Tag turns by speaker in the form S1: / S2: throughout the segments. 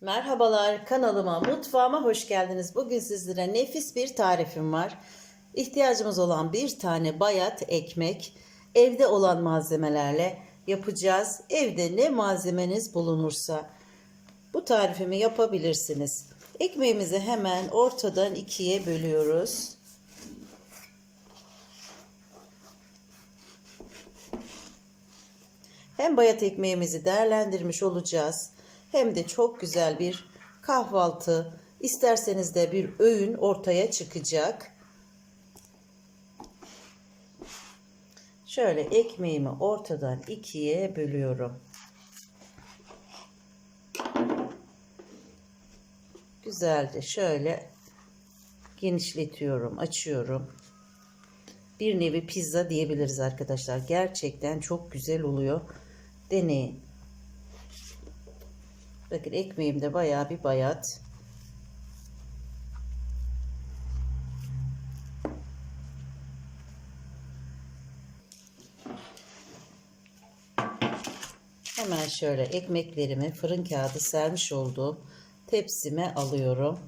S1: Merhabalar kanalıma, mutfağıma hoş geldiniz. Bugün sizlere nefis bir tarifim var. İhtiyacımız olan bir tane bayat ekmek, evde olan malzemelerle yapacağız. Evde ne malzemeniz bulunursa bu tarifimi yapabilirsiniz. Ekmeğimizi hemen ortadan ikiye bölüyoruz. Hem bayat ekmeğimizi değerlendirmiş olacağız hem de çok güzel bir kahvaltı, isterseniz de bir öğün ortaya çıkacak. Şöyle ekmeğimi ortadan ikiye bölüyorum. Güzelce şöyle genişletiyorum, açıyorum. Bir nevi pizza diyebiliriz arkadaşlar. Gerçekten çok güzel oluyor. Deneyin. Bakın ekmeğim de bayağı bir bayat. Hemen şöyle ekmeklerimi fırın kağıdı sermiş olduğum tepsime alıyorum.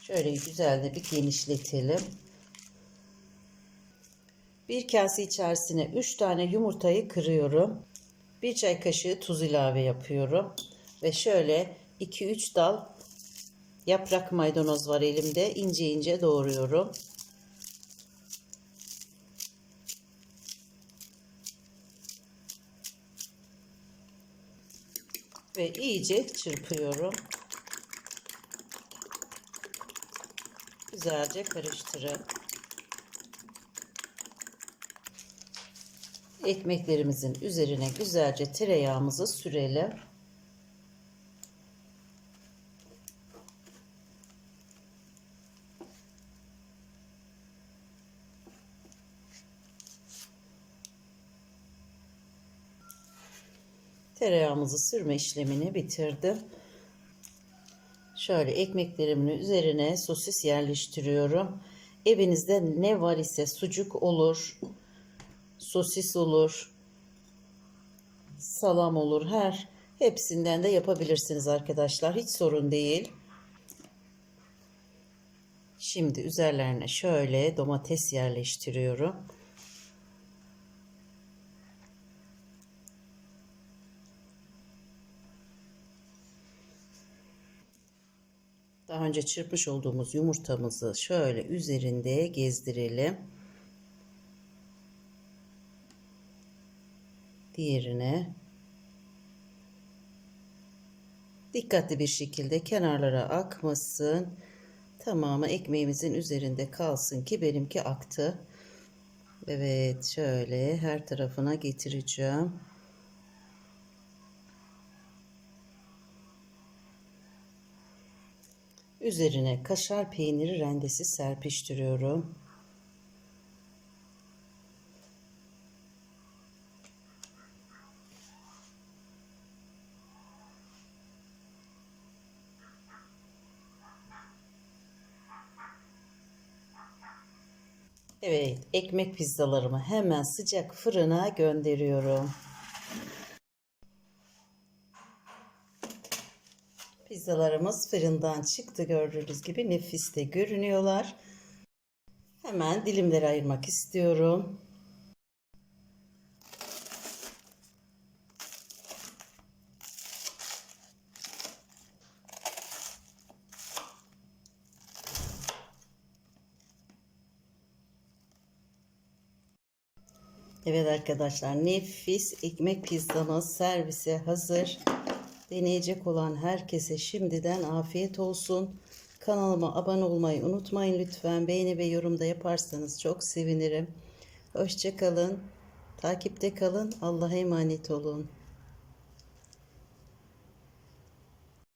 S1: Şöyle güzelce bir genişletelim. Bir kase içerisine 3 tane yumurtayı kırıyorum. 1 çay kaşığı tuz ilave yapıyorum. Ve şöyle 2-3 dal yaprak maydanoz var elimde. ince ince doğruyorum. Ve iyice çırpıyorum. Güzelce karıştırın. Ekmeklerimizin üzerine güzelce tereyağımızı sürelim. Tereyağımızı sürme işlemini bitirdim. Şöyle ekmeklerimin üzerine sosis yerleştiriyorum. Evinizde ne var ise sucuk olur, sosis olur, salam olur, her hepsinden de yapabilirsiniz arkadaşlar. Hiç sorun değil. Şimdi üzerlerine şöyle domates yerleştiriyorum. Daha önce çırpmış olduğumuz yumurtamızı şöyle üzerinde gezdirelim. Diğerine dikkatli bir şekilde kenarlara akmasın. Tamamı ekmeğimizin üzerinde kalsın ki benimki aktı. Evet şöyle her tarafına getireceğim. Üzerine kaşar peyniri rendesi serpiştiriyorum. Evet, ekmek pizzalarımı hemen sıcak fırına gönderiyorum. Pizzalarımız fırından çıktı gördüğünüz gibi nefis de görünüyorlar. Hemen dilimleri ayırmak istiyorum. Evet arkadaşlar nefis ekmek pizzamız servise hazır. Deneyecek olan herkese şimdiden afiyet olsun. Kanalıma abone olmayı unutmayın lütfen. Beğeni ve yorumda yaparsanız çok sevinirim. Hoşçakalın. Takipte kalın. Allah'a emanet olun.